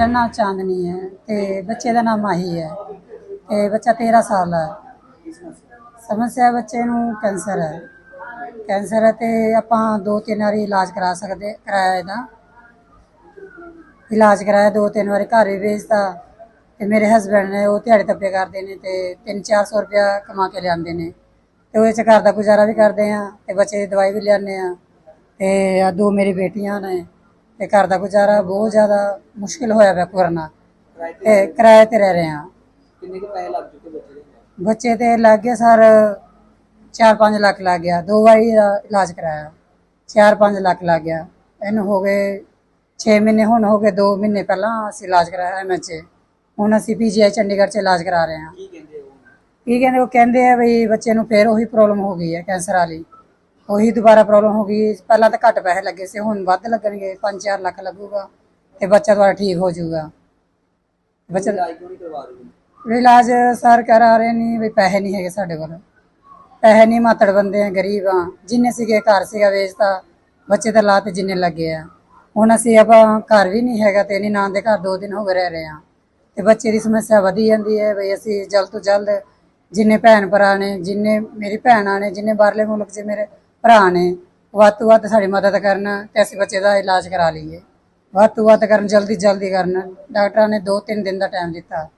ਮੇਰਾ ਨਾਮ ਚਾਂਦਨੀ ਹੈ ਤੇ ਬੱਚੇ ਦਾ ਨਾਮ ਮਾਹੀ ਹੈ ਤੇ ਬੱਚਾ 13 ਸਾਲ ਦਾ ਹੈ ਸਮੱਸਿਆ ਬੱਚੇ ਨੂੰ ਕੈਂਸਰ ਹੈ। ਕੈਂਸਰ ਹੈ ਤੇ ਆਪਾਂ ਦੋ ਤਿੰਨ ਵਾਰੀ ਇਲਾਜ ਕਰਾ ਸਕਦੇ, ਕਰਾਇਆ ਇਹਦਾ। ਇਲਾਜ ਕਰਾਇਆ, ਦੋ ਤਿੰਨ ਵਾਰੀ ਘਰ ਵੀ ਵੇਚਤਾ ਤੇ ਮੇਰੇ ਹਸਬੰਡ ਨੇ ਉਹ ਦਿਹਾੜੀ ਤੱਪੇ ਕਰਦੇ ਨੇ ਤੇ 3-400 ਰੁਪਇਆ ਕਮਾ ਕੇ ਲਿਆਉਂਦੇ ਨੇ ਤੇ ਉਹਦੇ ਚ ਘਰ ਦਾ ਗੁਜ਼ਾਰਾ ਵੀ ਕਰਦੇ ਆ ਤੇ ਬੱਚੇ ਦੀ ਦਵਾਈ ਵੀ ਲਿਆਉਂਦੇ ਆ ਤੇ ਆ ਦੋ ਮੇਰੀ ਬੇਟੀਆਂ ਨੇ ਤੇ ਘਰ ਦਾ ਗੁਜ਼ਾਰਾ ਬਹੁਤ ਜ਼ਿਆਦਾ ਮੁਸ਼ਕਿਲ ਹੋਇਆ ਪਿਆ ਕਰਨਾ। ਤੇ ਕਿਰਾਏ ਤੇ ਰਹਿ ਰਹੇ ਆ ਕਿੰਨੇ ਕੁ ਪੈਸੇ ਲੱਗ ਚੁੱਕੇ ਬੱਚੇ ਦੇ? ਬੱਚੇ ਤੇ ਲੱਗ ਗਏ ਸਰ 4-5 ਲੱਖ ਲੱਗ ਗਿਆ। ਦੋ ਵਾਰੀ ਇਹਦਾ ਇਲਾਜ ਕਰਾਇਆ। 4-5 ਲੱਖ ਲੱਗ ਗਿਆ। ਇਹਨੂੰ ਹੋ ਗਏ 6 ਮਹੀਨੇ ਹੁਣ ਹੋ ਗਏ 2 ਮਹੀਨੇ ਪਹਿਲਾਂ ਅਸੀਂ ਇਲਾਜ ਕਰਾਇਆ ਐਮਐਚ ਹੁਣ ਅਸੀਂ ਪੀਜੀਆਈ ਚੰਡੀਗੜ੍ਹ 'ਚ ਇਲਾਜ ਕਰਾ ਰਹੇ ਹਾਂ। ਕੀ ਕਹਿੰਦੇ ਉਹ? ਕੀ ਕਹਿੰਦੇ ਉਹ ਕਹਿੰਦੇ ਆ ਵੀ ਬੱਚੇ ਨੂੰ ਫੇਰ ਉਹੀ ਪ੍ਰੋਬਲਮ ਹੋ ਗਈ ਹੈ ਕੈਂਸਰ ਵਾਲੀ। ਉਹੀ ਦੁਬਾਰਾ ਪ੍ਰੋਬਲਮ ਹੋ ਗਈ। ਪਹਿਲਾਂ ਤਾਂ ਘੱਟ ਪੈਸੇ ਲੱਗੇ ਸੀ ਹੁਣ ਵੱਧ ਲੱਗਣਗੇ 5-4 ਲੱਖ ਲੱਗੂਗਾ ਤੇ ਬੱਚਾ ਤੁਹਾਡਾ ਠੀਕ ਹੋ ਜਾਊਗਾ। ਬੱਚਾ ਇਲਾਜ ਕਿਉਂ ਨਹੀਂ ਕਰਵਾ ਰਹੇ ਇਲਾਜ ਸਰ ਕਰਾ ਰਹੇ ਨਹੀਂ ਵੀ ਪੈਸੇ ਨਹੀਂ ਹੈਗੇ ਸਾਡੇ ਕੋਲ। ਪੈਸੇ ਨਹੀਂ ਮਾਤੜ ਬੰਦੇ ਆ ਗਰੀਬ ਆ। ਜਿੰਨੇ ਸੀਗੇ ਘਰ ਸੀਗਾ ਵੇਚਤਾ ਬੱਚੇ ਤਾਂ ਲਾਤੇ ਜਿੰਨੇ ਲੱਗੇ ਆ। ਹੁਣ ਅਸੀਂ ਆਪਾਂ ਘਰ ਵੀ ਨਹੀਂ ਹੈਗਾ ਤੇ ਨਹੀਂ ਨਾਂ ਦੇ ਘਰ ਦੋ ਦਿਨ ਹੋ ਗਏ ਰਹਿ ਰਹੇ ਆ। ਤੇ ਬੱਚੇ ਦੀ ਸਮੱਸਿਆ ਵਧੀ ਜਾਂਦੀ ਹੈ ਵੀ ਅਸੀਂ ਜਲਦ ਤੋਂ ਜਲਦ ਜਿੰਨੇ ਭੈਣ ਭਰਾ ਨੇ ਜਿੰਨੇ ਮੇਰੀ ਭੈਣਾਂ ਨੇ ਜਿੰਨੇ ਬਾਹਰਲੇ ਮੁਲਕ 'ਚ ਮੇਰੇ ਭਰਾ ਨੇ ਵੱਧ ਤੋਂ ਵੱਧ ਸਾਡੀ ਮਦਦ ਕਰਨ ਤੇ ਅਸੀਂ ਬੱਚੇ ਦਾ ਇਲਾਜ ਕਰਾ ਲਈਏ। ਵੱਧ ਤੋਂ ਵੱਧ ਕਰਨ ਜਲਦੀ ਜਲਦੀ ਕਰਨ। ਡਾਕਟਰਾਂ ਨੇ 2-3 ਦਿਨ ਦਾ ਟਾਈਮ ਦਿੱਤਾ।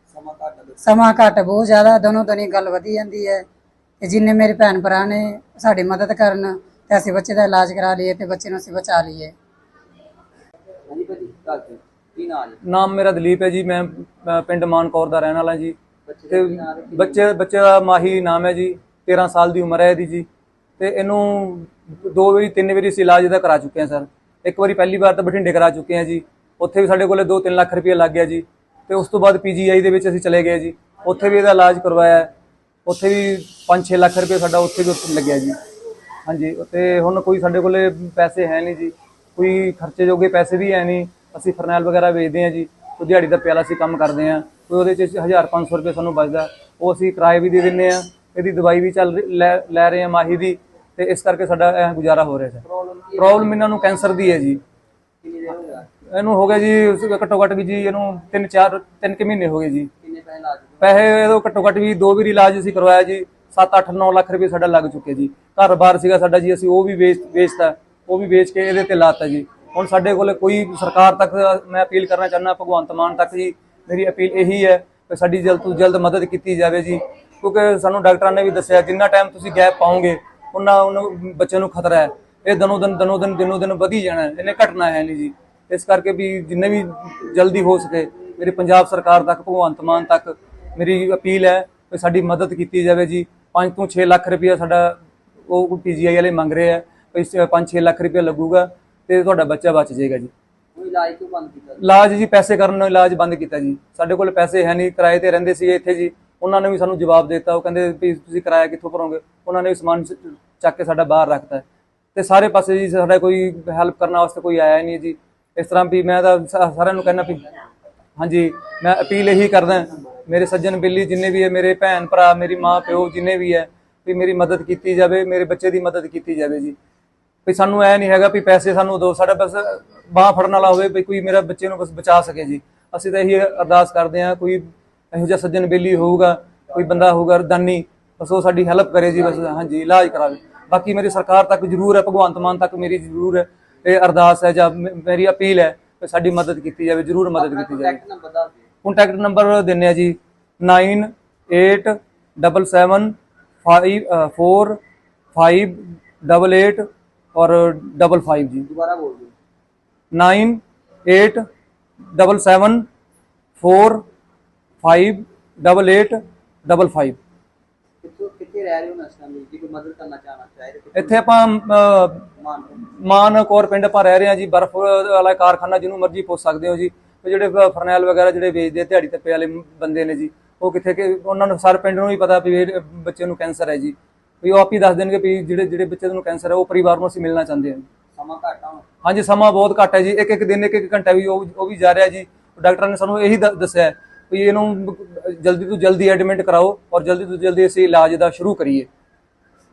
ਸਮਾਂ ਘੱਟ ਬਹੁਤ ਜ਼ਿਆਦਾ ਦੋਨੋਂ ਦੋਨੀ ਗੱਲ ਵਧੀ ਜਾਂਦੀ ਹੈ ਤੇ ਜਿੰਨੇ ਮੇਰੇ ਭੈਣ ਭਰਾ ਨੇ ਸਾਡੀ ਮਦਦ ਕਰਨ ਤੇ ਅਸੀਂ ਬੱਚੇ ਦਾ ਇਲਾਜ ਕਰਾ ਲਈਏ ਤੇ ਬੱਚੇ ਨੂੰ ਅਸੀਂ ਬਚਾ ਲਈਏ। ਨਾਮ ਮੇਰਾ ਦਲੀਪ ਹੈ ਜੀ ਮੈਂ ਪਿੰਡ ਮਾਨਕੌਰ ਦਾ ਰਹਿਣ ਵਾਲਾ ਜੀ। ਤੇ ਬੱਚੇ ਬੱਚੇ ਦਾ ਮਾਹੀ ਨਾਮ ਹੈ ਜੀ 13 ਸਾਲ ਦੀ ਉਮਰ ਹੈ ਇਹਦੀ ਜੀ। ਤੇ ਇਹਨੂੰ ਦੋ ਵਾਰੀ, ਤਿੰਨ ਵਾਰੀ ਅਸੀਂ ਇਲਾਜ ਇਹਦਾ ਕਰਾ ਚੁੱਕੇ ਹਾਂ ਸਰ। ਇੱਕ ਵਾਰੀ ਪਹਿਲੀ ਵਾਰ ਤਾਂ ਬਠਿੰਡੇ ਕਰਾ ਚੁੱਕੇ ਹਾਂ ਜੀ। ਉੱਥੇ ਵੀ ਸਾਡੇ ਕੋਲੇ 2-3 ਲੱਖ ਰੁਪਏ ਲੱਗ ਗਿਆ ਜੀ। ਤੇ ਉਸ ਤੋਂ ਬਾਅਦ ਪੀਜੀਆਈ ਦੇ ਵਿੱਚ ਅਸੀਂ ਚਲੇ ਗਏ ਜੀ। ਉੱਥੇ ਵੀ ਇਹਦਾ ਇਲਾਜ ਕਰਵਾਇਆ। ਉੱਥੇ ਵੀ 5-6 ਲੱਖ ਰੁਪਏ ਸਾਡਾ ਉੱਥੇ ਵੀ ਲੱਗਿਆ ਜੀ। ਹਾਂਜੀ, ਤੇ ਹੁਣ ਕੋਈ ਸਾਡੇ ਕੋਲੇ ਪੈਸੇ ਹੈ ਨਹੀਂ ਜੀ। ਕੋਈ ਖਰਚੇ ਜੋਗੇ ਪੈਸੇ ਵੀ ਹੈ ਨਹੀਂ। ਅਸੀਂ ਫਰਨੈਲ ਵਗੈਰਾ ਵੇਚਦੇ ਹਾਂ ਜੀ। ਕੋਈ ਦਿਹਾੜੀ ਦਾ ਪਿਆਲਾ ਅਸੀਂ ਕੰਮ ਕਰਦੇ ਹਾਂ। ਕੋਈ ਉਹਦੇ ਚ 1500 ਰੁਪਏ ਸਾਨੂੰ ਬਚਦਾ। ਉਹ ਅਸੀਂ ਕਿਰਾਏ ਵੀ ਦੇ ਦਿੰਨੇ ਆ ਇਹਦੀ ਦਵਾਈ ਵੀ ਚੱਲ ਰਹੀ- ਲੈ ਲੈ ਰਹੇ ਆ ਮਾਹੀ ਦੀ। ਤੇ ਇਸ ਕਰਕੇ ਸਾਡਾ ਇਹ ਗੁਜ਼ਾਰਾ ਹੋ ਰਿਹਾ ਹੈ। ਪ੍ਰੋਬਲਮ ਇਹਨਾਂ ਨੂੰ ਕੈਂਸਰ ਦੀ ਹੈ ਜੀ। ਇਹਨੂੰ ਹੋ ਗਿਆ ਜੀ ਘੱਟੋ ਘੱਟ ਵੀ ਜੀ ਇਹਨੂੰ 3 4 3 ਕਿ ਮਹੀਨੇ ਹੋ ਗਏ ਜੀ। ਪੈਸੇ ਲੱਗ ਇਹਦੋਂ ਘੱਟੋ ਘੱਟ ਵੀ ਦੋ ਵਾਰੀ ਇਲਾਜ ਅਸੀਂ ਕਰਵਾਇਆ ਜੀ 7 8 9 ਲੱਖ ਰੁਪਏ ਸਾਡਾ ਲੱਗ ਚੁੱਕੇ ਜੀ। ਘਰ-ਬਾਰ ਸੀਗਾ ਸਾਡਾ ਜੀ, ਅਸੀਂ ਉਹ ਵੀ ਵੇਚ, ਵੇਚਤਾ, ਉਹ ਵੀ ਵੇਚ ਕੇ ਇਹਦੇ ਤੇ ਲਾਤਾ ਜੀ। ਹੁਣ ਸਾਡੇ ਕੋਲ ਕੋਈ ਸਰਕਾਰ ਤੱਕ ਮੈਂ ਅਪੀਲ ਕਰਨਾ ਚਾਹੁੰਦਾ, ਭਗਵੰਤ ਮਾਨ ਤੱਕ ਜੀ, ਮੇਰੀ ਅਪੀਲ ਇਹੀ ਹੈ ਕਿ ਸਾਡੀ ਜਲਦ ਤੋਂ ਜਲਦ ਮਦਦ ਕੀਤੀ ਜਾਵੇ ਜੀ। ਕਿਉਂਕਿ ਸਾਨੂੰ ਡਾਕਟਰਾਂ ਨੇ ਵੀ ਦੱਸਿਆ, ਜਿੰਨਾ ਟਾਈਮ ਤੁਸੀਂ ਗੈਪ ਪਾਓਗੇ ਉਹਨਾਂ ਉਹਨੂੰ ਬੱਚੇ ਨੂੰ ਖਤਰਾ ਹੈ। ਇਹ ਦਿਨੋਂ ਦਿਨ ਦਿਨੋਂ ਦਿਨ ਦਿਨੋਂ ਦਿਨ ਵਧੀ ਜਾਣਾ ਹੈ। ਇਹਨੇ ਘਟਣਾ ਹੈ ਨਹੀਂ ਜੀ। ਇਸ ਕਰਕੇ ਵੀ ਜਿੰਨੇ ਵੀ ਜਲਦੀ ਹੋ ਸਕੇ ਮੇਰੀ ਪੰਜਾਬ ਸਰਕਾਰ ਤੱਕ ਭਗਵੰਤ ਮਾਨ ਤੱਕ ਮੇਰੀ ਅਪੀਲ ਹੈ ਕਿ ਸਾਡੀ ਮਦਦ ਕੀਤੀ ਜਾਵੇ ਜੀ। 5 ਤੋਂ 6 ਲੱਖ ਰੁਪਇਆ ਸਾਡਾ ਉਹ ਪੀਜੀਆਈ ਵਾਲੇ ਮੰਗ ਰਹੇ ਆ ਕਿ 5-6 ਲੱਖ ਰੁਪਇਆ ਲੱਗੂਗਾ ਤੇ ਤੁਹਾਡਾ ਬੱਚਾ ਬਚ ਜਾਏਗਾ ਜੀ। ਇਲਾਜ ਕਿਉਂ ਬੰਦ ਕੀਤਾ? ਇਲਾਜ ਜੀ ਪੈਸੇ ਕਰਨ ਨੂੰ ਇਲਾਜ ਬੰਦ ਕੀਤਾ ਜੀ। ਸਾਡੇ ਕੋਲ ਪੈਸੇ ਹੈ ਨਹੀਂ ਕਿਰਾਏ ਤੇ ਰਹਿੰਦੇ ਸੀਗੇ ਇੱਥੇ ਜੀ। ਉਹਨਾਂ ਨੇ ਵੀ ਸਾਨੂੰ ਜਵਾਬ ਦਿੱਤਾ। ਉਹ ਕਹਿੰਦੇ ਵੀ ਤੁਸੀਂ ਕਿਰਾਇਆ ਕਿੱਥੋਂ ਭਰੋਗੇ? ਉਹਨਾਂ ਨੇ ਵੀ ਸਮਾਨ ਚੱਕ ਕੇ ਸਾਡਾ ਬਾਹਰ ਰੱਖਤਾ। ਹੈ। ਤੇ ਸਾਰੇ ਪਾਸੇ ਜੀ ਸਾਡਾ ਕੋਈ ਹੈਲਪ ਕਰਨ ਵਾਸਤੇ ਕੋਈ ਆਇਆ ਹੀ ਨਹੀਂ ਜੀ। ਇਸ ਤਰ੍ਹਾਂ ਵੀ ਮੈਂ ਤਾਂ ਸਾਰਿਆਂ ਨੂੰ ਕਹਿਣਾ ਵੀ ਹਾਂਜੀ, ਮੈਂ ਅਪੀਲ ਇਹੀ ਕਰਦਾ ਮੇਰੇ ਸੱਜਣ ਬਿੱਲੀ ਜਿੰਨੇ ਵੀ ਹੈ, ਮੇਰੇ ਭੈਣ ਭਰਾ, ਮੇਰੀ ਮਾਂ ਪਿਓ ਜਿੰਨੇ ਵੀ ਹੈ, ਵੀ ਮੇਰੀ ਮਦਦ ਕੀਤੀ ਜਾਵੇ, ਮੇਰੇ ਬੱਚੇ ਦੀ ਮਦਦ ਕੀਤੀ ਜਾਵੇ ਜੀ। ਵੀ ਸਾਨੂੰ ਐ ਨਹੀਂ ਹੈਗਾ ਵੀ ਪੈਸੇ ਸਾਨੂੰ ਦਿਓ ਸਾਡਾ ਬਸ ਬਾਹ ਫੜਨ ਵਾਲਾ ਹੋਵੇ ਵੀ ਕੋਈ ਮੇਰਾ ਬੱਚੇ ਨੂੰ ਬਸ ਬਚਾ ਸਕੇ ਜੀ। ਅਸੀਂ ਤਾਂ ਇਹੀ ਅਰਦਾਸ ਕਰਦੇ ਹਾਂ, ਕੋਈ ਇਹੋ ਜਿਹਾ ਸੱਜਣ ਬੇਲੀ ਹੋਊਗਾ ਕੋਈ ਬੰਦਾ ਹੋਊਗਾ ਦਾਨੀ ਬਸ ਉਹ ਸਾਡੀ ਹੈਲਪ ਕਰੇ ਜੀ ਬਸ ਹਾਂਜੀ ਇਲਾਜ ਕਰਾਵੇ ਬਾਕੀ ਮੇਰੀ ਸਰਕਾਰ ਤੱਕ ਜ਼ਰੂਰ ਹੈ ਭਗਵੰਤ ਮਾਨ ਤੱਕ ਮੇਰੀ ਜ਼ਰੂਰ ਹੈ ਇਹ ਅਰਦਾਸ ਹੈ ਜਾਂ ਮੇਰੀ ਅਪੀਲ ਹੈ ਕਿ ਸਾਡੀ ਮਦਦ ਕੀਤੀ ਜਾਵੇ ਜ਼ਰੂਰ ਮਦਦ ਕੀਤੀ ਜਾਵੇ। ਕੰਟੈਕਟ ਨੰਬਰ ਦਿੰਨੇ ਆ ਜੀ 987745 ਔਰ 55 ਜੀ। ਦੁਬਾਰਾ ਬੋਲ ਦਿਓ। 987745 ਕਿੱਥੋਂ ਕਿੱਥੇ ਰਹਿ ਰਹੇ ਹੋ ਨਸ਼ਾ ਮਿਲ ਜੀ ਕੋਈ ਮਦਦ ਕਰਨਾ ਚਾਹਣਾ ਚਾਹੀਦਾ ਕਿੱਥੇ? ਇੱਥੇ ਆਪਾਂ ਅਹ, ਮਾਨ ਮਾਨ ਕੌਰ ਪਿੰਡ ਆਪਾਂ ਰਹਿ ਰਹੇ ਹਾਂ ਜੀ ਬਰਫ਼ ਵਾਲਾ ਕਾਰਖਾਨਾ ਜਿਹਨੂੰ ਮਰਜ਼ੀ ਪੁੱਛ ਸਕਦੇ ਹੋ ਜੀ। ਜਿਹੜੇ ਫਰਨੈਲ ਵਗੈਰਾ ਜਿਹੜੇ ਵੇਚਦੇ ਦਿਹਾੜੀ ਤੱਪੇ ਵਾਲੇ ਬੰਦੇ ਨੇ ਜੀ ਉਹ ਕਿੱਥੇ ਕਿ ਉਹਨਾਂ ਨੂੰ ਸਾਰੇ ਪਿੰਡ ਨੂੰ ਹੀ ਪਤਾ ਵੀ ਬੱਚੇ ਨੂੰ ਕੈਂਸਰ ਹੈ ਜੀ। ਵੀ ਉਹ ਆਪ ਹੀ ਦੱਸ ਦੇਣਗੇ ਵੀ ਜਿਹੜੇ ਜਿਹੜੇ ਬੱਚੇ ਨੂੰ ਕੈਂਸਰ ਹੈ ਉਹ ਪਰਿਵਾਰ ਨੂੰ ਅਸੀਂ ਮਿਲਣਾ ਚਾਹੁੰਦੇ ਹਾਂ ਸਮਾਂ ਘੱਟ ਆ ਹਾਂਜੀ ਸਮਾਂ ਬਹੁਤ ਘੱਟ ਹੈ ਜੀ। ਇੱਕ ਇੱਕ ਦਿਨ ਇੱਕ ਇੱਕ ਘੰਟਾ ਵੀ ਉਹ ਵੀ ਜਾ ਰਿਹਾ ਜੀ। ਡਾਕਟਰ ਨੇ ਸਾਨੂੰ ਇਹੀ ਦੱਸਿਆ ਵੀ ਇਹਨੂੰ ਜਲਦੀ ਤੋਂ ਜਲਦੀ ਐਡਮਿਟ ਕਰਾਓ ਔਰ ਜਲਦੀ ਤੋਂ ਜਲਦੀ ਅਸੀਂ ਇਲਾਜ ਦਾ ਸ਼ੁਰੂ ਕਰੀਏ।